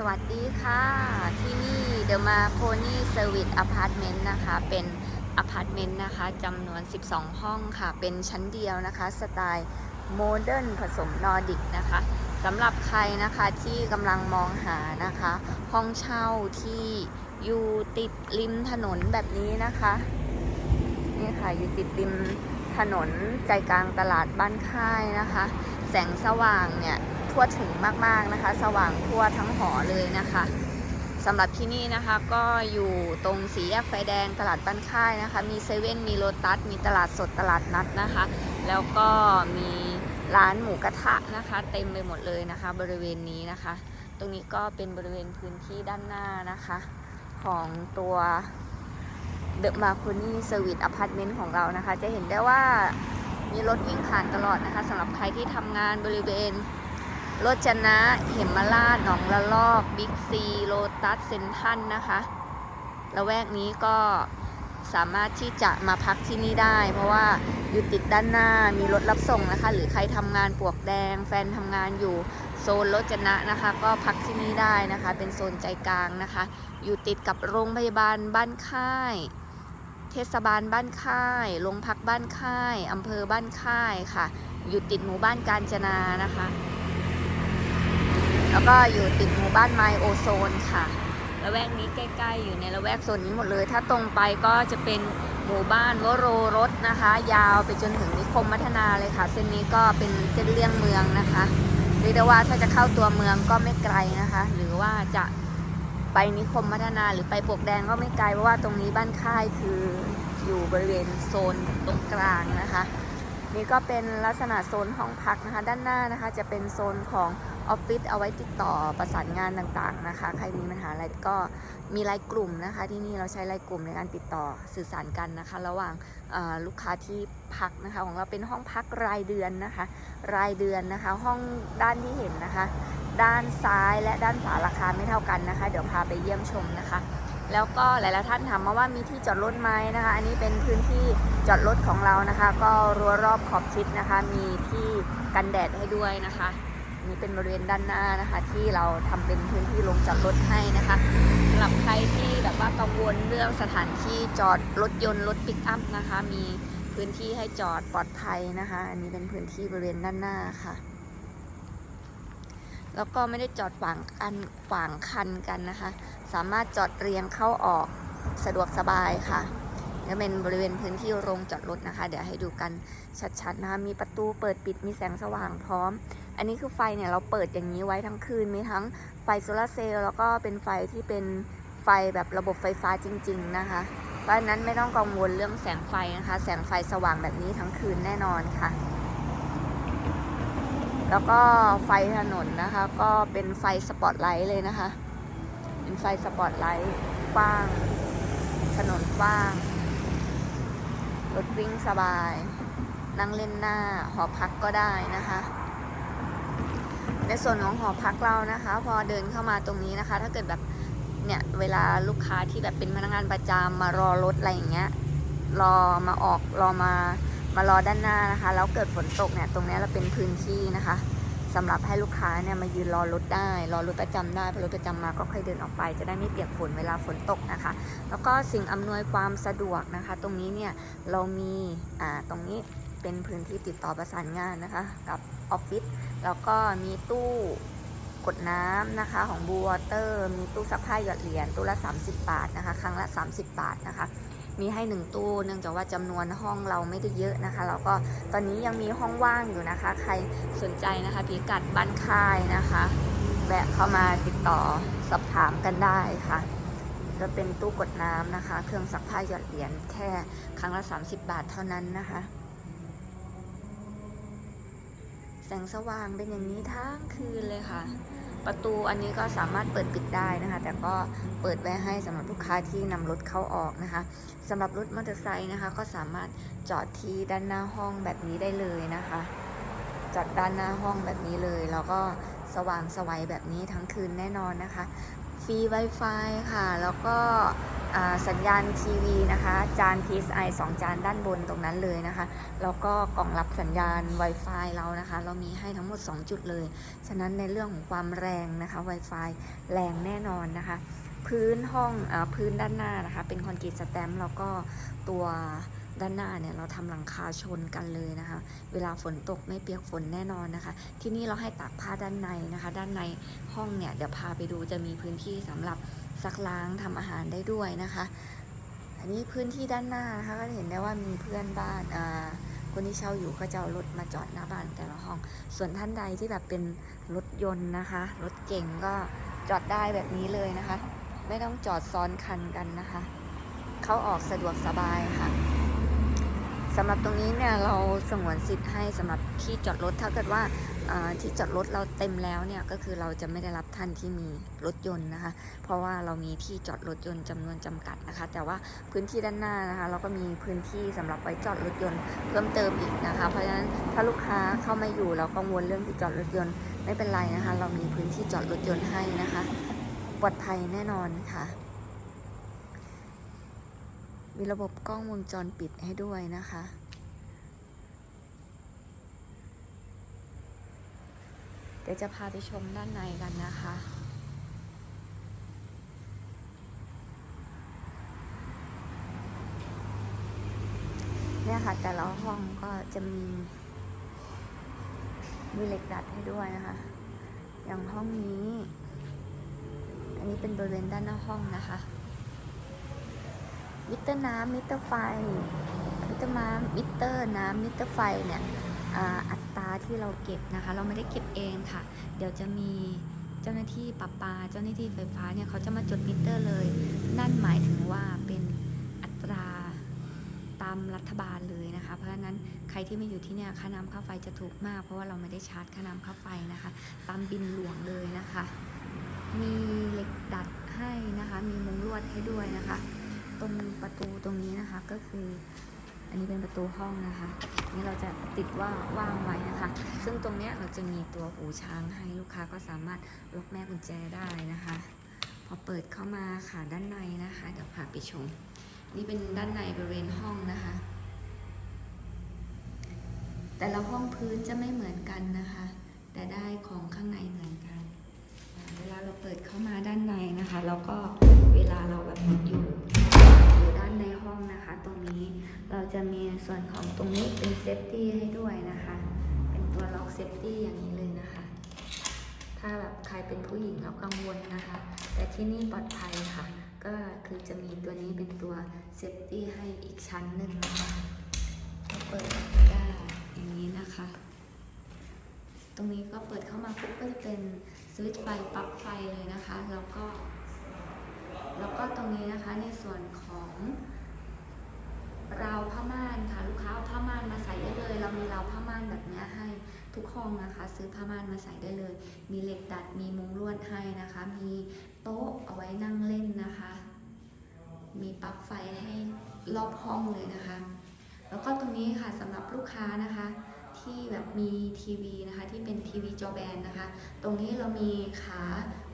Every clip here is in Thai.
สวัสดีค่ะ ที่นี่เดอะมาโพนี่เซอร์วิสอพาร์ตเมนต์นะคะ เป็นอพาร์ตเมนต์นะคะจำนวน 12 ห้องค่ะ เป็นชั้นเดียวนะคะ สไตล์โมเดิร์นผสมนอร์ดิกนะคะสำหรับใครนะคะที่กำลังมองหานะคะ ห้องเช่าที่อยู่ติดริมถนนแบบนี้นะคะนี่ค่ะอยู่ติดริมถนนใจกลางตลาดบ้านค่ายนะคะ แสงสว่างเนี่ย ทั่วถึงมากๆนะคะ สว่างทั่วทั้งหอเลยนะคะสำหรับที่นี่นะคะก็อยู่ตรงสีแยกไฟแดงตลาดบ้านค่ายนะคะ มีเซเว่นมีโลตัส มีตลาดสดตลาดนัดนะคะ แล้วก็มีร้านหมูกระทะนะคะ เต็มไปหมดเลยนะคะ บริเวณนี้นะคะ ตรงนี้ก็เป็นบริเวณพื้นที่ด้านหน้านะคะ ของตัว The m a r c o n i Service Apartment ของเรานะคะ จะเห็นได้ว่ามีรถวิ่งผ่านตลอดนะคะสำหรับใครที่ทำงานบริเวณ รถจนะเหมราชหนองละลอกบิ๊กซีโลตัสเซนทันนะคะละแวกนี้ก็สามารถที่จะมาพักที่นี่ได้ เพราะว่าอยู่ติดด้านหน้ามีรถรับส่งนะคะ หรือใครทำงานปลวกแดง แฟนทำงานอยู่โซนรถจนะนะคะ ก็พักที่นี่ได้นะคะ เป็นโซนใจกลางนะคะ อยู่ติดกับโรงพยาบาลบ้านค่าย เทศบาลบ้านค่ายโรงพักบ้านค่ายอำเภอบ้านค่ายค่ะ อยู่ติดหมู่บ้านกาญจนานะคะ แล้วก็อยู่ติดหมู่บ้านไมโอโซนค่ะละแวกนี้ใกล้ ๆ อยู่ในละแวกโซนนี้หมดเลย ถ้าตรงไปก็จะเป็นหมู่บ้านวโรรสนะคะ ยาวไปจนถึงนิคมพัฒนาเลยค่ะ เส้นนี้ก็เป็นเส้นเลี่ยงเมืองนะคะเรียกได้ว่าถ้าจะเข้าตัวเมืองก็ไม่ไกลนะคะ หรือว่าจะไปนิคมพัฒนาหรือไปปวกแดงก็ไม่ไกลเพราะว่าตรงนี้บ้านค่ายคืออยู่บริเวณโซนตรงกลางนะคะ นี่ก็เป็นลักษณะโซนห้องพักนะคะ ด้านหน้านะคะ จะเป็นโซนของออฟฟิศเอาไว้ติดต่อประสานงานต่างๆนะคะ ใครมีปัญหาอะไรก็มีไลน์กลุ่มนะคะ ที่นี่เราใช้ไลน์กลุ่มในการติดต่อสื่อสารกันนะคะ ระหว่างลูกค้าที่พักนะคะ ของเราเป็นห้องพักรายเดือนนะคะ รายเดือนนะคะ ห้องด้านที่เห็นนะคะ ด้านซ้ายและด้านขวาราคาไม่เท่ากันนะคะ เดี๋ยวพาไปเยี่ยมชมนะคะ แล้วก็หลายๆท่านถามมาว่ามีที่จอดรถไหมนะคะ อันนี้เป็นพื้นที่จอดรถของเรานะคะ ก็รั้วรอบขอบชิดนะคะ มีที่กันแดดให้ด้วยนะคะนี่เป็นบริเวณด้านหน้านะคะ ที่เราทำเป็นพื้นที่ลงจอดรถให้นะคะสำหรับใครที่แบบว่ากังวลเรื่องสถานที่จอดรถยนต์รถปิกอัพนะคะ มีพื้นที่ให้จอดปลอดภัยนะคะ อันนี้เป็นพื้นที่บริเวณด้านหน้าค่ะ แล้วก็ไม่ได้จอดขวางกันขวางคันกันนะคะ สามารถจอดเรียงเข้าออกสะดวกสบายค่ะจะเป็นบริเวณพื้นที่โรงจอดรถนะคะ เดี๋ยวให้ดูกันชัดๆนะคะมีประตูเปิดปิดมีแสงสว่างพร้อม อันนี้คือไฟเนี่ยเราเปิดอย่างนี้ไว้ทั้งคืนมีทั้งไฟโซลาเซลล์แล้วก็เป็นไฟที่เป็นไฟแบบระบบไฟฟ้าจริง ๆ นะคะเพราะฉะนั้นไม่ต้องกังวลเรื่องแสงไฟนะคะ แสงไฟสว่างแบบนี้ทั้งคืนแน่นอนค่ะ แล้วก็ไฟถนนนะคะ ก็เป็นไฟสปอตไลท์เลยนะคะ เป็นไฟสปอตไลท์กว้าง ถนนกว้าง รถวิ่งสบาย นั่งเล่นหน้า หอพักก็ได้นะคะ ในส่วนของหอพักเรานะคะ พอเดินเข้ามาตรงนี้นะคะ ถ้าเกิดแบบเนี่ยเวลาลูกค้าที่แบบเป็นพนักงานประจำมารอรถอะไรอย่างเงี้ย รอมาออกรอมา มารอด้านหน้านะคะ แล้วเกิดฝนตกเนี่ยตรงนี้เราเป็นพื้นที่นะคะสำหรับให้ลูกค้าเนี่ยมายืนรอรถได้ รอรถประจำได้พอรถประจำมาก็ค่อยเดินออกไป จะได้ไม่เปียกฝนเวลาฝนตกนะคะ แล้วก็สิ่งอำนวยความสะดวกนะคะ ตรงนี้เนี่ยเรามีอ่าตรงนี้เป็นพื้นที่ติดต่อประสานงานนะคะ กับออฟฟิศแล้วก็มีตู้กดน้ำนะคะของบูวอเตอร์มีตู้ซักผ้าหยอดเหรียญตู้ละ 30 บาทนะคะ ครั้งละ 30 บาทนะคะ มีให้หนึ่งตู้เนื่องจากว่าจำนวนห้องเราไม่ได้เยอะนะคะแล้วก็ตอนนี้ยังมีห้องว่างอยู่นะคะ ใครสนใจนะคะพิกัดบ้านค่ายนะคะแวะเข้ามาติดต่อสอบถามกันได้ค่ะจะเป็นตู้กดน้ำนะคะ เครื่องซักผ้าหยอดเหรียญแค่ครั้งละ 30 บาทเท่านั้นนะคะ แสงสว่างเป็นอย่างนี้ทั้งคืนเลยค่ะ ประตูอันนี้ก็สามารถเปิดปิดได้นะคะ แต่ก็เปิดไว้ให้สำหรับลูกค้าที่นำรถเข้าออกนะคะสำหรับรถมอเตอร์ไซค์นะคะ ก็สามารถจอดที่ด้านหน้าห้องแบบนี้ได้เลยนะคะ จอดด้านหน้าห้องแบบนี้เลย แล้วก็สว่างสวัยแบบนี้ทั้งคืนแน่นอนนะคะ ฟรี Wi-Fi ค่ะ แล้วก็ สัญญาณทีวีนะคะ จาน PSI 2 จานด้านบนตรงนั้นเลยนะคะ แล้วก็กล่องรับสัญญาณ Wi-Fi เรานะคะ เรามีให้ทั้งหมด 2 จุดเลย ฉะนั้นในเรื่องของความแรงนะคะ Wi-Fi แรงแน่นอนนะคะ พื้นห้องอพื้นด้านหน้านะคะ เป็นคอนกรีตสแตม์แล้วก็ตัวด้านหน้าเนี่ยเราทำหลังคาชนกันเลยนะคะ เวลาฝนตกไม่เปียกฝนแน่นอนนะคะ ที่นี่เราให้ตากผ้าด้านในนะคะ ด้านในห้องเนี่ยเดี๋ยวพาไปดูจะมีพื้นที่สำหรับ ซักล้างทำอาหารได้ด้วยนะคะ อันนี้พื้นที่ด้านหน้านะคะก็เห็นได้ว่ามีเพื่อนบ้านอ่าคนที่เช่าอยู่ก็จะเอารถมาจอดหน้าบ้านแต่ละห้อง ส่วนท่านใดที่แบบเป็นรถยนต์นะคะ รถเก่งก็จอดได้แบบนี้เลยนะคะ ไม่ต้องจอดซ้อนคันกันนะคะ เขาออกสะดวกสบายค่ะ สำหรับตรงนี้เนี่ยเราสงวนสิทธิ์ให้สำหรับที่จอดรถถ้าเกิดว่าที่จอดรถเราเต็มแล้วเนี่ยก็คือเราจะไม่ได้รับท่านที่มีรถยนต์นะคะ เพราะว่าเรามีที่จอดรถยนต์จำนวนจำกัดนะคะ แต่ว่าพื้นที่ด้านหน้านะคะ เราก็มีพื้นที่สำหรับไว้จอดรถยนต์เพิ่มเติมอีกนะคะ เพราะฉะนั้นถ้าลูกค้าเข้ามาอยู่เรากังวลเรื่องที่จอดรถยนต์ไม่เป็นไรนะคะ เรามีพื้นที่จอดรถยนต์ให้นะคะปลอดภัยแน่นอนค่ะ มีระบบกล้องวงจรปิดให้ด้วยนะคะ เดี๋ยวจะพาไปชมด้านในกันนะคะเนี่ยค่ะ แต่ละห้องก็จะมี มีเหล็กดัดให้ด้วยนะคะ อย่างห้องนี้ อันนี้เป็นบริเวณด้านหน้าห้องนะคะ มิเตอร์น้ำมิเตอร์ไฟมิเตอร์น้ำมิเตอร์น้ำมิเตอร์ไฟเนี่ยอ่าอัตราที่เราเก็บนะคะ เราไม่ได้เก็บเองค่ะ เดี๋ยวจะมีเจ้าหน้าที่ประปา เจ้าหน้าที่ไฟฟ้าเนี่ยเขาจะมาจดมิเตอร์เลย นั่นหมายถึงว่าเป็นอัตราตามรัฐบาลเลยนะคะ เพราะฉะนั้นใครที่มาอยู่ที่เนี่ยค่าน้ำค่าไฟจะถูกมาก เพราะว่าเราไม่ได้ชาร์จค่าน้ำค่าไฟนะคะ ตามบินหลวงเลยนะคะ มีเหล็กดัดให้นะคะ มีมุงลวดให้ด้วยนะคะ ตรงประตูตรงนี้นะคะก็คือ อันนี้เป็นประตูห้องนะคะ นี่เราจะติดว่าว่างไว้นะคะ ซึ่งตรงเนี้ยเราจะมีตัวหูช้างให้ลูกค้าก็สามารถล็อกแม่กุญแจได้นะคะ พอเปิดเข้ามาค่ะด้านในนะคะเดี๋ยวพาไปชม นี่เป็นด้านในบริเวณห้องนะคะ แต่ละห้องพื้นจะไม่เหมือนกันนะคะ แต่ได้ของข้างในเหมือนกันเวลาเราเปิดเข้ามาด้านในนะคะ แล้วก็เวลาเราแบบอยู่านในห้องนะคะ ตรงนี้เราจะมีส่วนของตรงนี้เป็นเซฟตี้ให้ด้วยนะคะ เป็นตัวล็อกเซฟตี้อย่างนี้เลยนะคะ ถ้าแบบใครเป็นผู้หญิงเรากังวลนะคะ แต่ที่นี่ปลอดภัยค่ะ ก็คือจะมีตัวนี้เป็นตัวเซฟตี้ให้อีกชั้นหนึ่งนะคะเปิดได้อย่างนี้นะคะ ตรงนี้ก็เปิดเข้ามาปุ๊บก็จะเป็นสวิตช์ไฟปลั๊กไฟเลยนะคะแล้วก็แล้วก็ ตรงนี้นะคะในส่วนของราวผ้าม่านค่ะลูกค้าเอาผ้าม่านมาใส่ได้เลย เรามีราวผ้าม่านแบบนี้ให้ทุกห้องนะคะ ซื้อผ้าม่านมาใส่ได้เลย มีเหล็กดัดมีมุ้งลวดให้นะคะ มีโต๊ะเอาไว้นั่งเล่นนะคะ มีปลั๊กไฟให้รอบห้องเลยนะคะ แล้วก็ตรงนี้ค่ะสำหรับลูกค้านะคะ ที่แบบมีทีวีนะคะ ที่เป็นทีวีจอแบนนะคะ ตรงนี้เรามีขา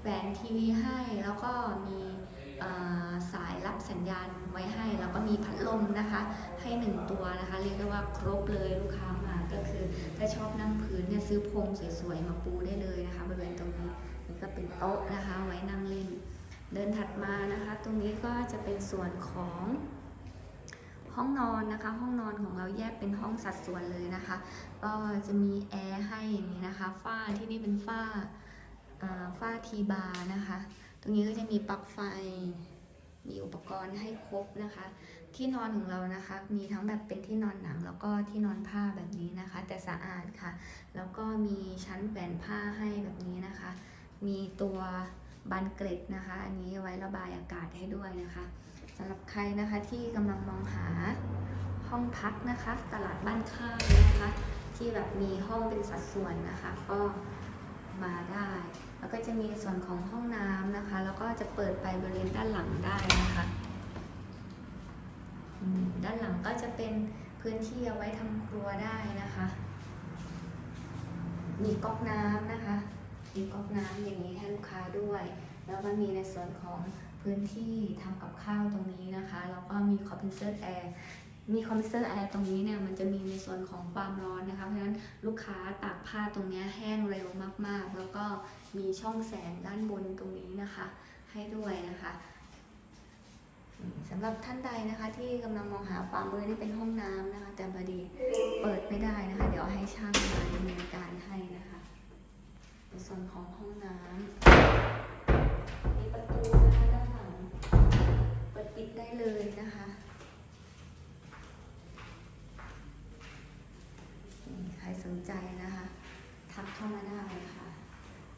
แหวนทีวีให้แล้วก็มี สายรับสัญญาณไว้ให้ แล้วก็มีพัดลมนะคะ ให้หนึ่งตัวนะคะ เรียกได้ว่าครบเลยลูกค้ามาก็คือถ้าชอบนั่งพื้นเนี่ยซื้อพรมสวยๆมาปูได้เลยนะคะบริเวณตรงนี้นี่ก็เป็นโต๊ะนะคะไว้นั่งเล่น เดินถัดมานะคะ ตรงนี้ก็จะเป็นส่วนของห้องนอนนะคะ ห้องนอนของเราแยกเป็นห้องสัดส่วนเลยนะคะ ก็จะมีแอร์ให้อย่างนี้นะคะฝ้าที่นี่เป็นฝ้าอ่าฝ้าทีบาร์นะคะ ตรงนี้ก็จะมีปลั๊กไฟ มีอุปกรณ์ให้ครบนะคะ ที่นอนของเรานะคะ มีทั้งแบบเป็นที่นอนหนัง แล้วก็ที่นอนผ้าแบบนี้นะคะ แต่สะอาดค่ะ แล้วก็มีชั้นแขวนผ้าให้แบบนี้นะคะ มีตัวบานเกล็ดนะคะ อันนี้ไว้ระบายอากาศให้ด้วยนะคะสำหรับใครนะคะที่กำลังมองหาห้องพักนะคะ ตลาดบ้านข้างนะคะ ที่แบบมีห้องเป็นสัดส่วนนะคะ ก็ มาได้ แล้วก็จะมีส่วนของห้องน้ำนะคะ แล้วก็จะเปิดไปบริเวณด้านหลังได้นะคะด้านหลังก็จะเป็นพื้นที่เอาไว้ทำครัวได้นะคะ มีก๊อกน้ำนะคะ มีก๊อกน้ำอย่างนี้ให้ลูกค้าด้วย แล้วก็มีในส่วนของพื้นที่ทำกับข้าวตรงนี้นะคะ แล้วก็มีคอมเพนเซอร์แอร์ มีคอมเพนเซอร์แอร์ตรงนี้เนี่ยมันจะมีในส่วนของความร้อนนะคะ เพราะฉะนั้นลูกค้าตากผ้าตรงนี้แห้งเร็วมากๆ แล้วก็มีช่องแสงด้านบนตรงนี้นะคะ ให้ด้วยนะคะสำหรับท่านใดนะคะที่กำลังมองหาความมือนี่เป็นห้องน้ำนะคะ แต่พอดีเปิดไม่ได้นะคะ เดี๋ยวให้ช่างมาดำเนินการให้นะคะในส่วนของห้องน้ำมีประตูนะคะด้านหลังเปิดปิดได้เลยนะคะนี่ ใจนะคะ ทักเข้ามาได้ค่ะ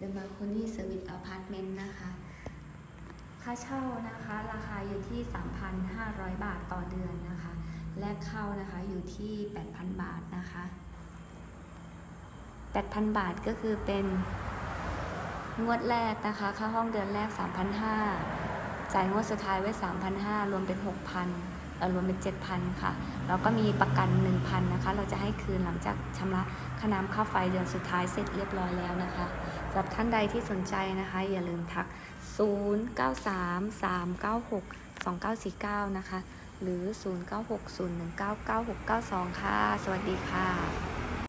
The Balcony Service Apartment นะคะค่าเช่านะคะราคาอยู่ที่ 3,500 บาทต่อเดือนนะคะ แลกเข้านะคะอยู่ที่ 8,000 บาทนะคะ 8,000 บาทก็คือเป็นงวดแรกนะคะ ค่าห้องเดือนแรก 3,500จ่ายงวดสุดท้ายไว้ 3,500 รวมเป็น 6,000 รวมเป็น 7,000 ค่ะแล้วก็มีประกัน 1,000 นะคะ เราจะให้คืนหลังจากชำระค่าน้ำค่าไฟเดือนสุดท้ายเสร็จเรียบร้อยแล้วนะคะสำหรับท่านใดที่สนใจนะคะ อย่าลืมทัก 0933962949 นะคะ หรือ 0960199692 ค่ะ สวัสดีค่ะ